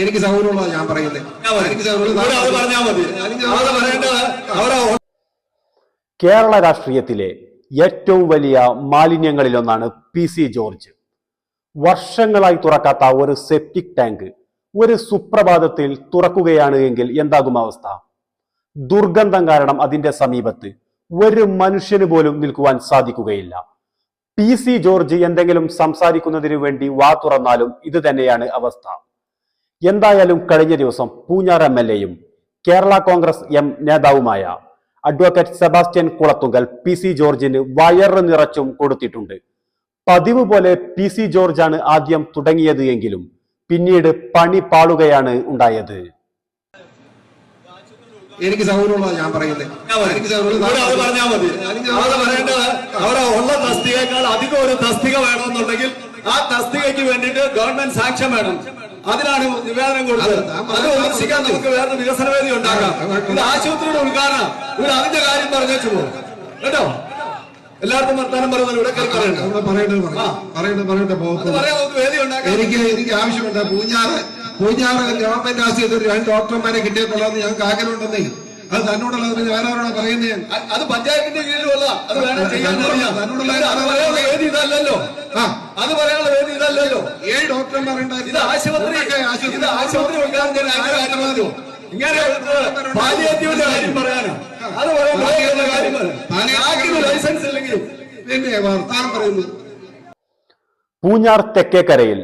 എനിക്ക് സൗകര്യമുള്ളതാണ് ഞാൻ പറയുന്നത് എനിക്ക് കേരള രാഷ്ട്രീയത്തിലെ ഏറ്റവും വലിയ മാലിന്യങ്ങളിലൊന്നാണ് പി സി ജോർജ്. വർഷങ്ങളായി തുറക്കാത്ത ഒരു സെപ്റ്റിക് ടാങ്ക് ഒരു സുപ്രഭാതത്തിൽ തുറക്കുകയാണ് എങ്കിൽ എന്താകും അവസ്ഥ? ദുർഗന്ധം കാരണം അതിന്റെ സമീപത്ത് ഒരു മനുഷ്യന് പോലും നിൽക്കുവാൻ സാധിക്കുകയില്ല. പി സി ജോർജ് എന്തെങ്കിലും സംസാരിക്കുന്നതിനു വേണ്ടി വാ തുറന്നാലും ഇത് തന്നെയാണ് അവസ്ഥ. എന്തായാലും കഴിഞ്ഞ ദിവസം പൂഞ്ഞാർ എം എൽ എയും കേരള കോൺഗ്രസ് എം നേതാവുമായ advocate Sebastian Kulathunkal P C ജോർജിന് വയറ് നിറച്ചും കൊടുത്തിട്ടുണ്ട്. പതിവ് പോലെ പി സി ജോർജാണ് ആദ്യം തുടങ്ങിയത് എങ്കിലും പിന്നീട് പണി പാളുകയാണ് ഉണ്ടായത്. എനിക്ക് സൗകര്യമുള്ളത് ഞാൻ പറയുന്നത് എനിക്ക് പറഞ്ഞാൽ മതി. അത് പറയേണ്ടത് അവരെ ഉള്ള തസ്തികയേക്കാൾ അധികം ഒരു തസ്തിക വേണമെന്നുണ്ടെങ്കിൽ ആ തസ്തികയ്ക്ക് വേണ്ടിയിട്ട് ഗവൺമെന്റ് സാക്ഷ്യം വേണം. അതിനാണ് നിവേദനം കൊടുത്തത്. അത് വിമർശിക്കാൻ നമുക്ക് വേറെ വികസന വേദി ഉണ്ടാക്കാം ഇത് ആശുപത്രിയുടെ ഉദ്ഘാടനം. ഇവിടെ അതിന്റെ കാര്യം പറഞ്ഞു പോകും കേട്ടോ? എല്ലാവർക്കും വർത്താനം പറയുന്നത് ഇവിടെ പറയാൻ എനിക്ക് എനിക്ക് ആവശ്യമുണ്ട്. പൂഞ്ഞാറ് പൂഞ്ഞാറ് ഗവൺമെന്റ് ആശുപത്രി രണ്ട് ഡോക്ടർമാരെ കിട്ടിയപ്പോഴാന്ന് ഞങ്ങൾക്ക് ആഗ്രഹമുണ്ടെന്നേ. അത് തന്നോടുള്ളത് പിന്നെ വേറെ ആരോടാ പറയുന്നത് അത് പഞ്ചായത്തിന്റെ കീഴിലുള്ള അത് വേണം ചെയ്യാൻ തന്നോടുള്ള അത് പറയാനുള്ള ഇതല്ലല്ലോ ഏഴ് ഡോക്ടർമാരുണ്ടായിരുന്നു ഇത് ആശുപത്രി. ഇത് ആശുപത്രി ഉദ്ഘാടനം ചെയ്യാൻ ഇങ്ങനെ പാലിയേറ്റീവിന്റെ കാര്യം പറയാനോ. അത് പറയാൻ ലൈസൻസ് ഇല്ലെങ്കിൽ പിന്നെ വർത്താനം പറയുന്നു. പൂഞ്ഞാർ തെക്കേക്കരയിൽ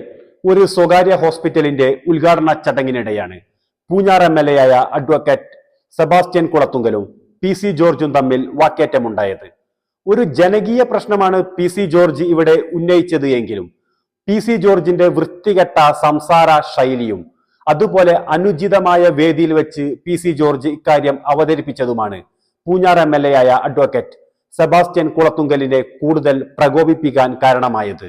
ഒരു സ്വകാര്യ ഹോസ്പിറ്റലിന്റെ ഉദ്ഘാടന ചടങ്ങിനിടെയാണ് പൂഞ്ഞാർ എം എൽ എ ആയ അഡ്വക്കേറ്റ് സെബാസ്റ്റ്യൻ കുളത്തുങ്കലും പി സി ജോർജും തമ്മിൽ വാക്കേറ്റമുണ്ടായത്. ഒരു ജനകീയ പ്രശ്നമാണ് പി സി ജോർജ് ഇവിടെ ഉന്നയിച്ചത് എങ്കിലും പി സി ജോർജിന്റെ വൃത്തികെട്ട സംസാര ശൈലിയും അതുപോലെ അനുചിതമായ വേദിയിൽ വെച്ച് പി സി ജോർജ് ഇക്കാര്യം അവതരിപ്പിച്ചതുമാണ്. പൂഞ്ഞാർ എം എൽ എ ആയ അഡ്വക്കേറ്റ് സെബാസ്റ്റ്യൻ കുളത്തുങ്കലിനെ കൂടുതൽ പ്രകോപിപ്പിക്കാൻ കാരണമായത്.